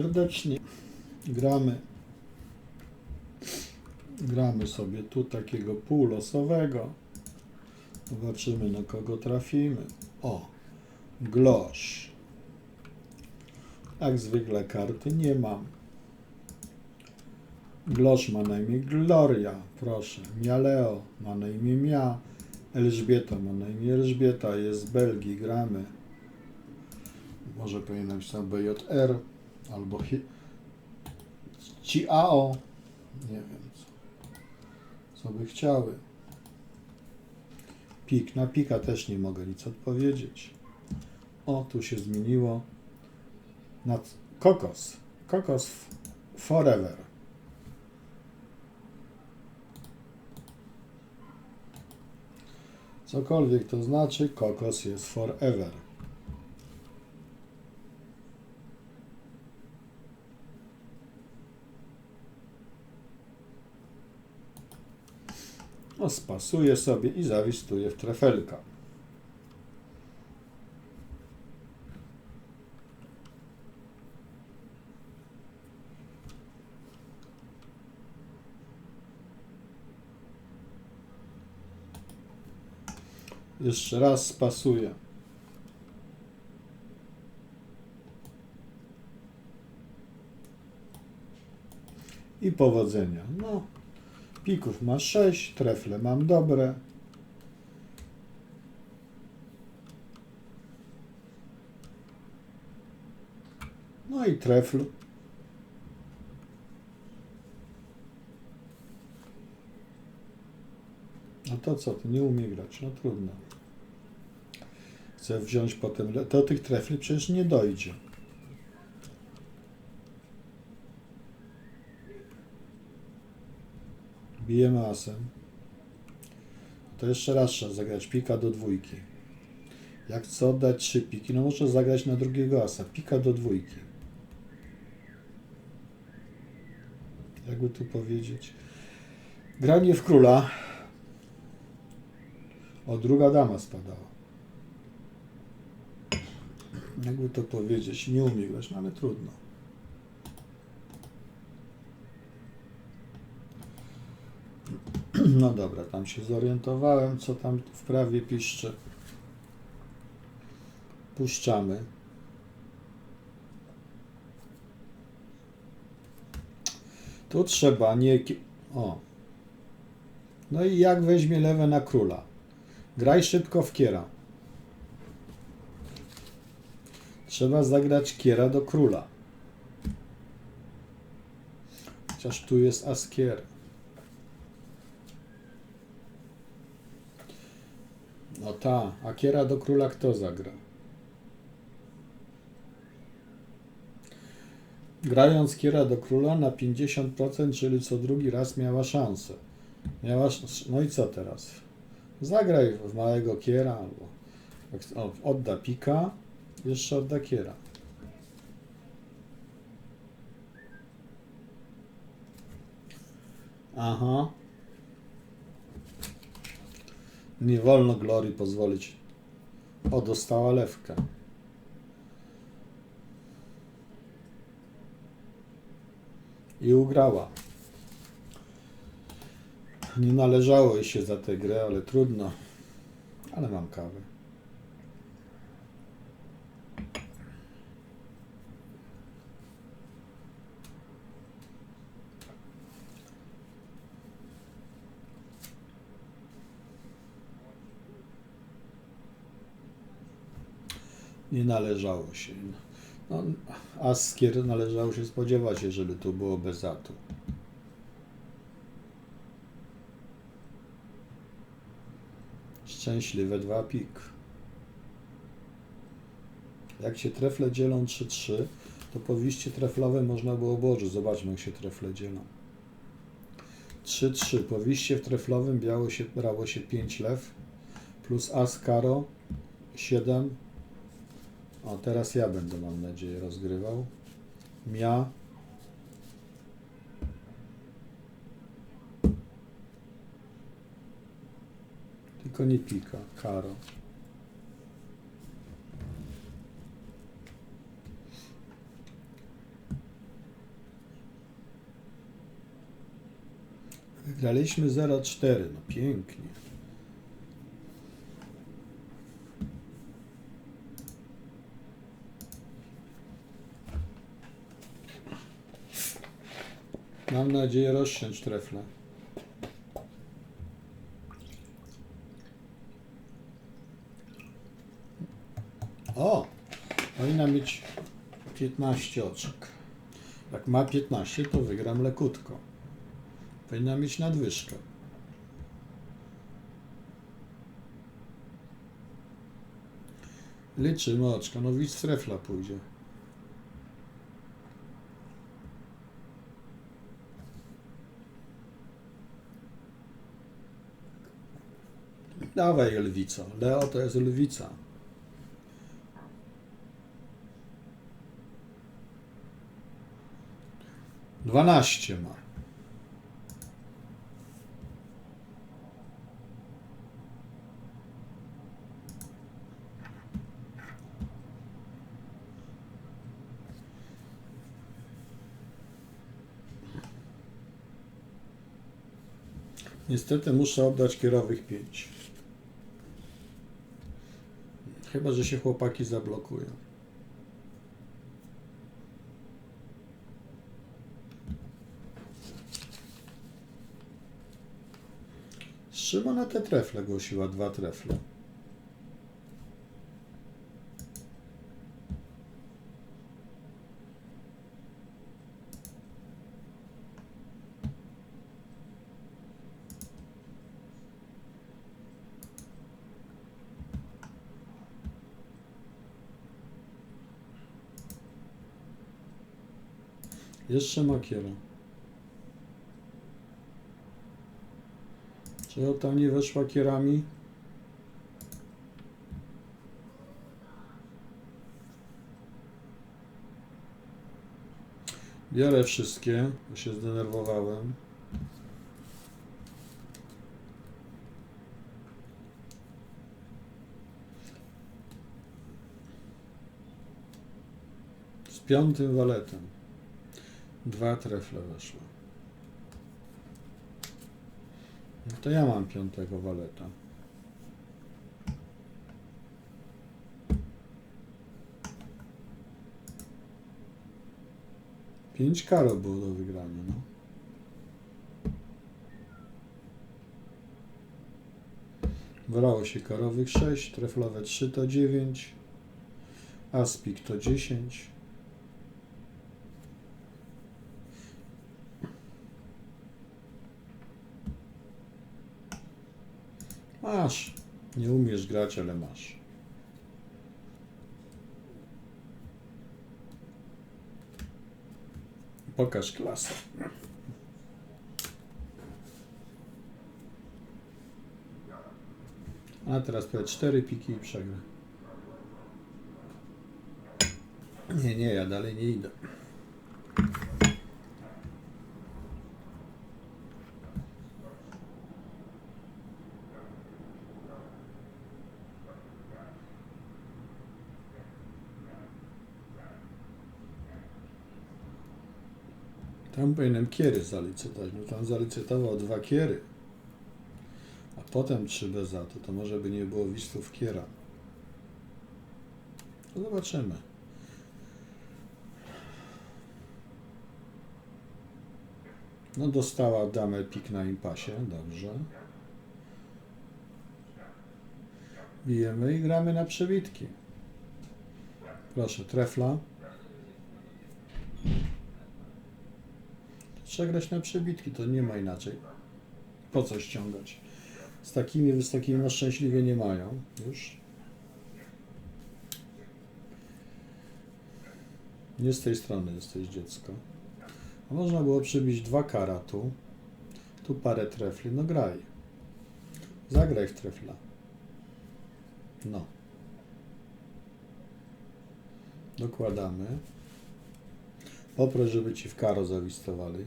serdecznie. Gramy. Gramy sobie tu takiego półlosowego. Zobaczymy na kogo trafimy. O, glosz. Jak zwykle karty nie mam. Glosz ma na imię Gloria, proszę. Mialeo ma na imię Mia. Elżbieta ma na imię Elżbieta, jest z Belgii, gramy. Może powinienem napisać BJR albo Ciao. Nie wiem, co, co by chciały. Pik. Na pika też nie mogę nic odpowiedzieć. O, tu się zmieniło. Na c- kokos. Kokos forever. Cokolwiek to znaczy, kokos jest forever. No, spasuję sobie i zawistuję w trefelka. Jeszcze raz spasuję. I powodzenia. No, Pików ma 6, trefle mam dobre. No i trefl. No to co, ty nie umie grać, no trudno. Chcę wziąć potem, do tych trefli przecież nie dojdzie. Bijemy asem. To jeszcze raz trzeba zagrać pika do dwójki. Jak chcę oddać trzy piki, no muszę zagrać na drugiego asa. Pika do dwójki. Jakby tu powiedzieć. Granie w króla. O, druga dama spadała. Jakby to powiedzieć, nie umie grać, no ale trudno. No dobra, tam się zorientowałem, co tam w prawie piszczy. Puszczamy. Tu trzeba nie... O. No i jak weźmie lewe na króla? Graj szybko w kiera. Trzeba zagrać kiera do króla. Chociaż tu jest askier. No ta, a kiera do króla kto zagra? Grając kiera do króla na 50%, czyli co drugi raz miała szansę. Miała, no i co teraz? Zagraj w małego kiera albo odda pika, jeszcze odda kiera. Aha. Nie wolno Glorii pozwolić. O, dostała lewkę. I ugrała. Nie należało jej się za tę grę, ale trudno. Ale mam kawę. Nie należało się. No, Askier należało się spodziewać, jeżeli tu było bez atu. Szczęśliwe dwa pik. Jak się trefle dzielą 3-3, to po wiście treflowe można było obłożyć. Zobaczmy, jak się trefle dzielą. 3-3. Po wiście w treflowym biało się, brało się 5 lew plus as karo 7 o, teraz ja będę, mam nadzieję, rozgrywał. Mia. Tylko nie pika, karo. Wygraliśmy 0,4. No pięknie. Mam nadzieję rozsiąść trefle. O! Powinna mieć 15 oczek. Jak ma 15, to wygram lekutko. Powinna mieć nadwyżkę. Liczymy oczka. No widz trefla pójdzie. Dawaj lwico. Leo to jest lwica. Dwanaście ma. Niestety muszę oddać kierowych pięć. Chyba, że się chłopaki zablokują. Szymona te trefle głosiła, dwa trefle. Jeszcze makiera. Czy tam nie weszła kierami? Biorę wszystkie, bo się zdenerwowałem. Z piątym waletem. Dwa trefle weszły. No to ja mam piątego waleta. Pięć karo było do wygrania, no. Brało się karowych 6, treflowe 3 to 9, aspik to 10. Masz. Nie umiesz grać, ale masz. Pokaż klasę. A teraz powiedz cztery piki i przegra. Nie, nie, ja dalej nie idę. Tam powinienem kiery zalicytować, bo tam zalicytował dwa kiery. A potem trzy bez to, to może by nie było Wisłów kiera. No zobaczymy. No dostała damę pik na impasie, dobrze. Bijemy i gramy na przebitki. Proszę, trefla. Trzeba grać na przebitki, to nie ma inaczej. Po co ściągać? Z takimi wysokimi no szczęśliwie nie mają już. Nie z tej strony jesteś dziecko. A można było przybić dwa kara tu. Tu parę trefli. No graj. Zagraj w trefla. No. Dokładamy. Poproś, żeby ci w karo zawistowali.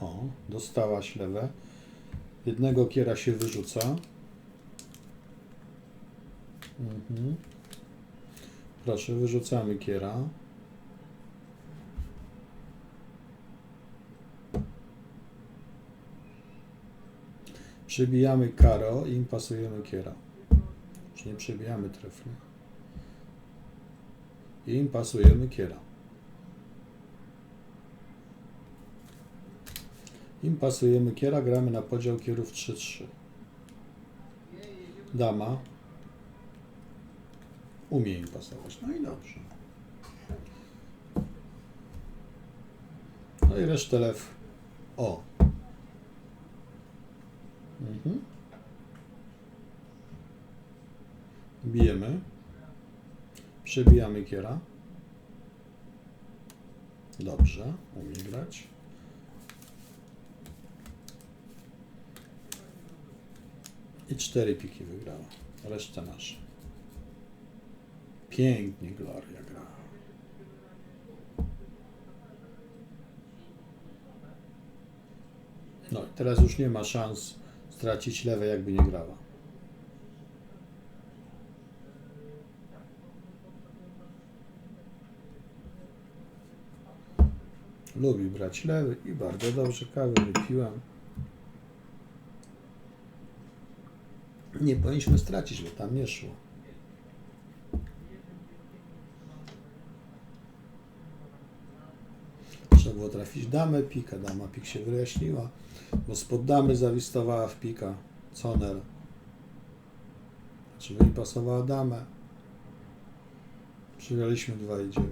O, dostała ślewę. Jednego kiera się wyrzuca. Mhm. Proszę, wyrzucamy kiera. Przybijamy karo i impasujemy kiera. Czy nie przebijamy trefnie. I impasujemy kiera. Im pasujemy kiera, gramy na podział kierów 3-3. Dama. Umie im pasować. No i dobrze. No i resztę lew. O. Mhm. Bijemy. Przebijamy kiera. Dobrze. Umie grać. I cztery piki wygrała. Reszta nasza. Pięknie Gloria gra. No i teraz już nie ma szans stracić lewe, jakby nie grała. Lubi brać lewy i bardzo dobrze kawę wypiłam. Nie powinniśmy stracić, bo tam nie szło. Trzeba było trafić damę, pika, dama pik się wyjaśniła, bo spod damy zawistowała w pika Coner. Znaczy wypasowała damę. Przygraliśmy 2 i 9.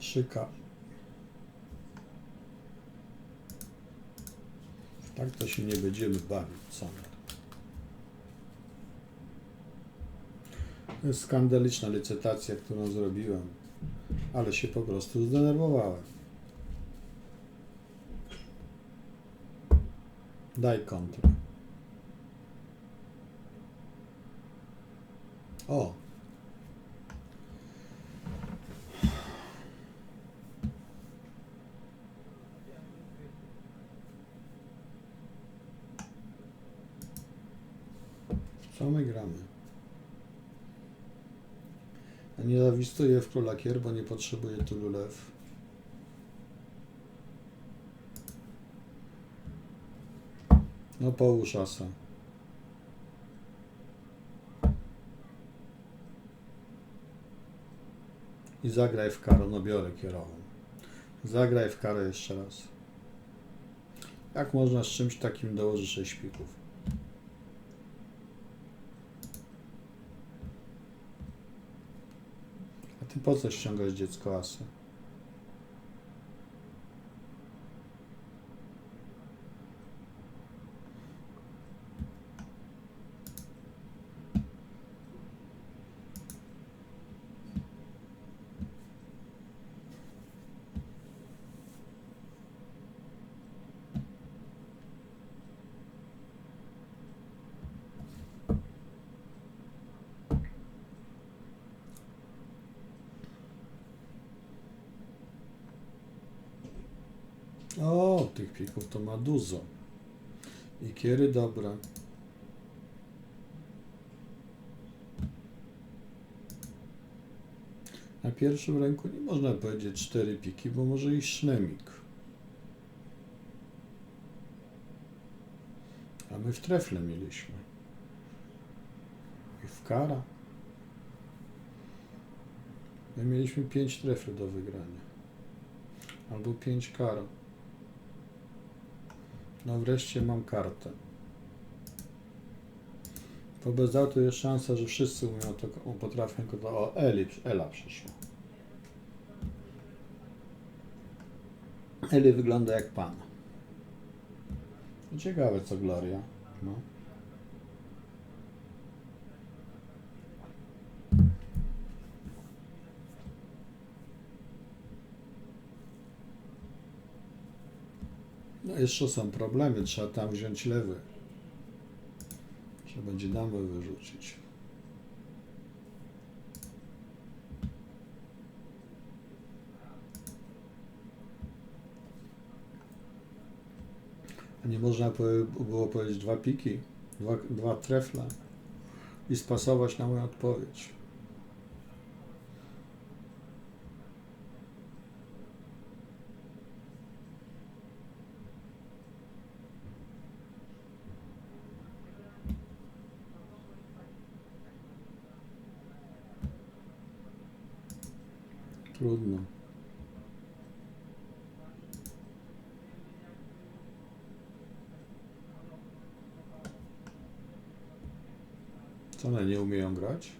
Szyka. Tak to się nie będziemy bawić, Coner. To jest skandaliczna licytacja, którą zrobiłem, ale się po prostu zdenerwowałem. Daj kontrę. O! Co my gramy? A nie zawistuję w króla kier, bo nie potrzebuję tylu lew. No połóż asa. I zagraj w karę, no biorę kierową. Zagraj w karę jeszcze raz. Jak można z czymś takim dołożyć 6 pików? A ty po co ściągasz dziecko asy? O, tych pików to ma dużo. I kiery dobre. Na pierwszym ręku nie można powiedzieć cztery piki, bo może iść sznemik. A my w trefle mieliśmy. I w kara. My mieliśmy pięć trefli do wygrania. Albo pięć kara. No wreszcie mam kartę. Wobec auto jest szansa, że wszyscy umieją to, potrafią to. O, Eli, Ela przyszła. Eli wygląda jak pan. Ciekawe co Gloria. No. No jeszcze są problemy, trzeba tam wziąć lewy. Trzeba będzie damę wyrzucić. A nie można było powiedzieć dwa piki, dwa, dwa trefle i spasować na moją odpowiedź. Trudno. Co one nie umieją grać?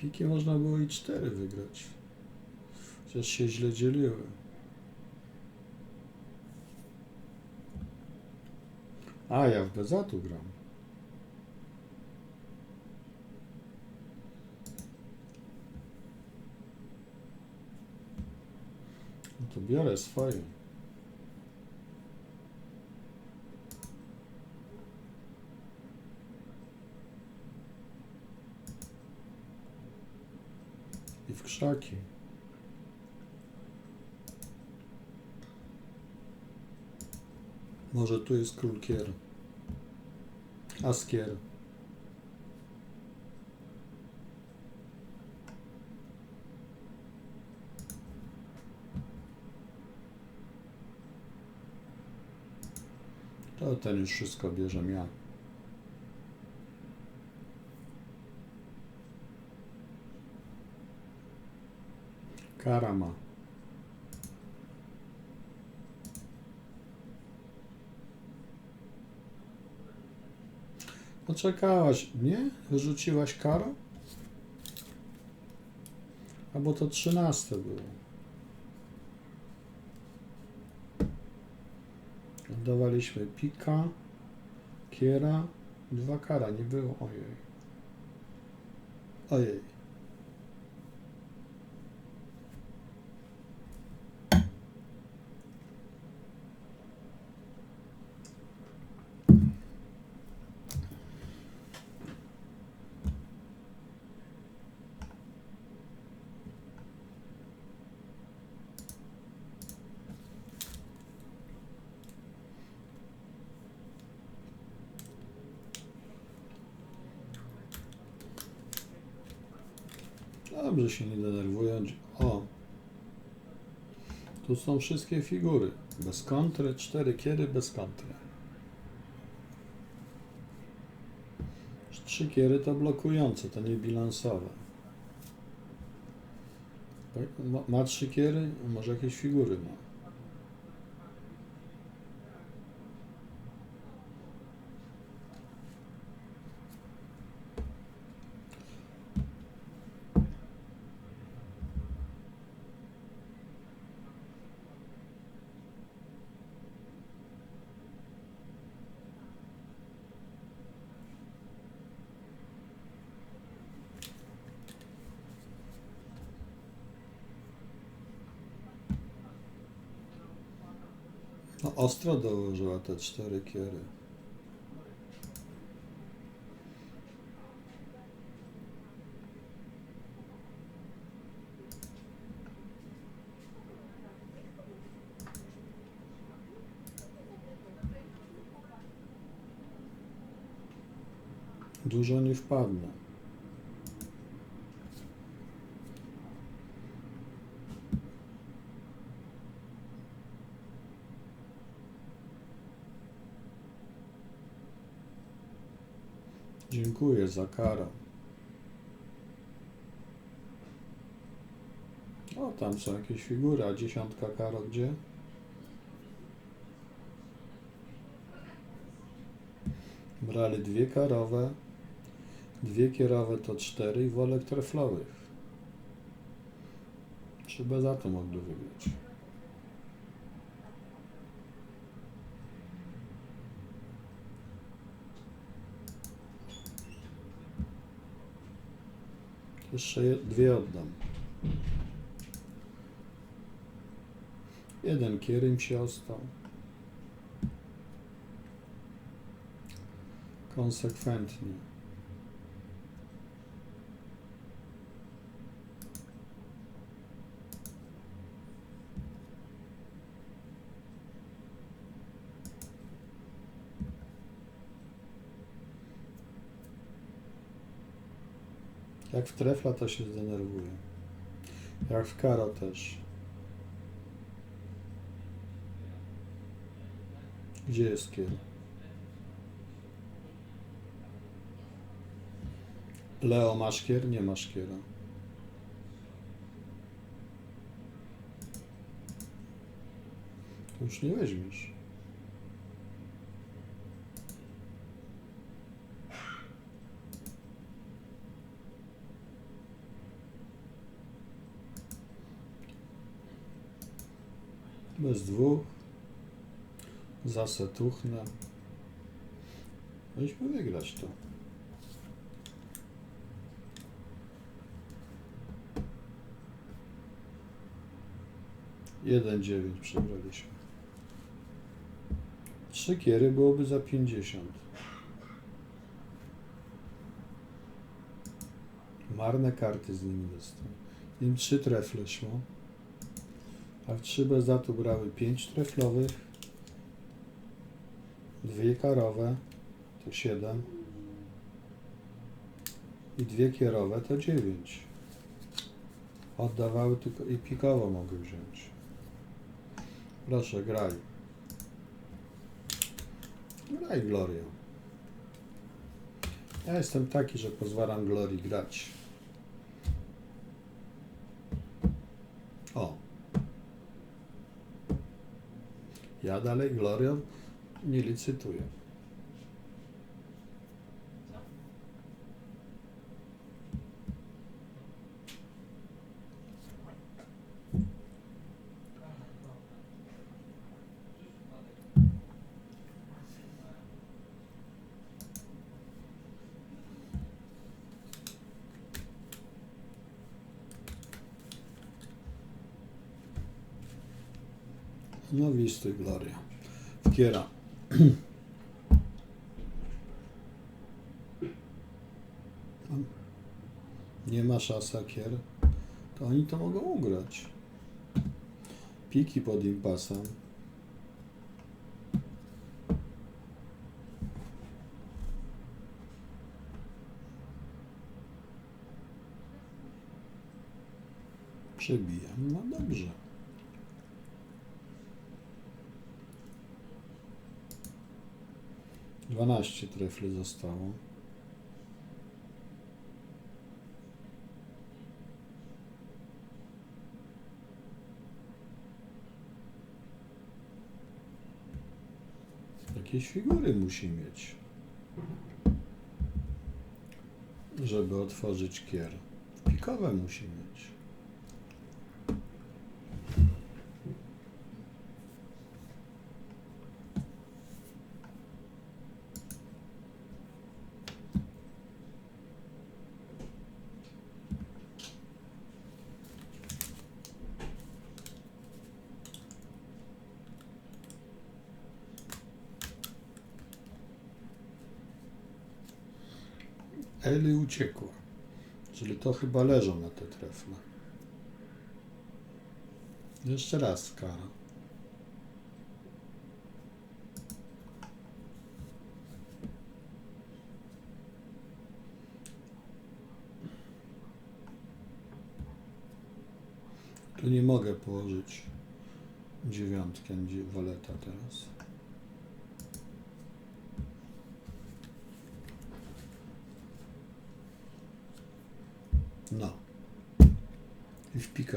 W pikie można było i cztery wygrać. Chociaż się źle dzieliły. A, ja w Bezatu gram. No to biorę swoje. I w krzaki. Może tu jest król kier. Askier. To ten już wszystko bierze ja. Karama. Poczekałaś, nie? Wyrzuciłaś karo? Albo to trzynaste było. Oddawaliśmy pika, kiera, dwa kara, nie było, ojej. Ojej. Dobrze się nie denerwując. O! Tu są wszystkie figury. Bez kontry, cztery kiery bez kontry. Trzy kiery to blokujące, to nie bilansowe. Ma, ma trzy kiery, może jakieś figury ma. No ostro dołożyła te cztery kiery. Dużo nie wpadnę. Dziękuję za karę. O, tam są jakieś figury, a dziesiątka karo gdzie? Brali dwie karowe, dwie kierowe to cztery i wolek treflowych. Trzeba za to mogli wygrać. Jeszcze je, dwie oddam. Jeden kierym się ostał. Konsekwentnie. Jak w trefla to się zdenerwuje. Jak w karo też. Gdzie jest kier? Leo masz kier? Nie masz kiera. Już nie weźmiesz. Bez dwóch. Zasetuchnę. Powinniśmy wygrać to. Jeden dziewięć przegraliśmy. Trzy kiery byłoby za 50. Marne karty z nimi dostałem. Im trzy trefle szło. A w 3 bez datu brały 5 treflowych, dwie karowe, to 7 i dwie kierowe, to 9. Oddawały tylko i pikowo mogły wziąć. Proszę, graj. Graj, Glorio. Ja jestem taki, że pozwalam Glorii grać. O. Ja dalej Glorią nie licytuję. No wistuj Gloria. Kiera. Nie ma szasa kier, to oni to mogą ugrać. Piki pod impasem. Przebijam. No dobrze. Dwanaście trefli zostało. Jakieś figury musi mieć, żeby otworzyć kier. Pikowe musi mieć. Eli uciekła. Czyli to chyba leżą na te trefle. Jeszcze raz kara. Tu nie mogę położyć dziewiątkę, dzie- waleta teraz.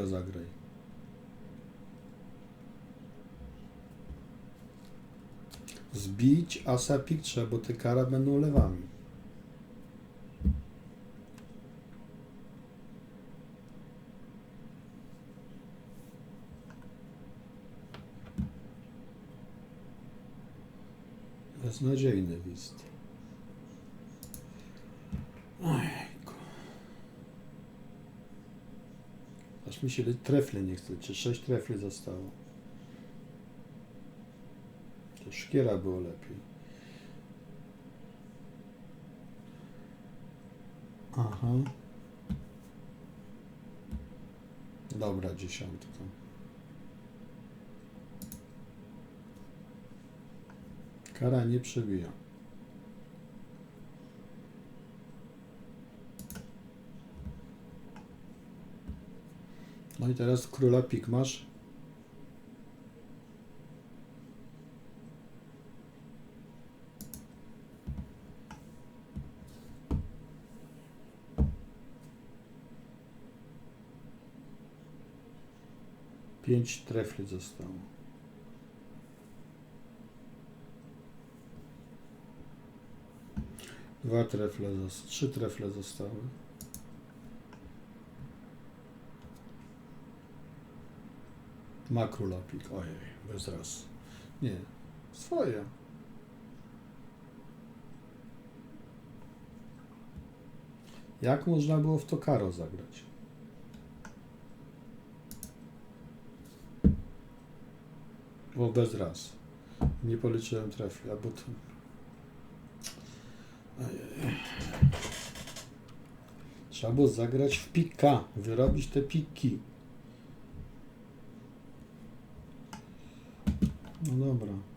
Zagraj. Zbić asa pik trzeba, bo te kara będą lewami. Beznadziejny list. Ojejku. Aż mi się le- trefle nie chce, czy sześć trefli zostało. To szkiera było lepiej. Aha. Dobra, dziesiątka. Kara nie przebija. No i teraz króla pik masz. Pięć trefli zostało. Dwa trefle, trzy trefle zostały. Ma króla pik. Ojej, bez raz. Nie, swoje. Jak można było w to karo zagrać? Bo bez raz. Nie policzyłem trefli, a bo to... Trzeba było zagrać w pika, wyrobić te piki. Dobra.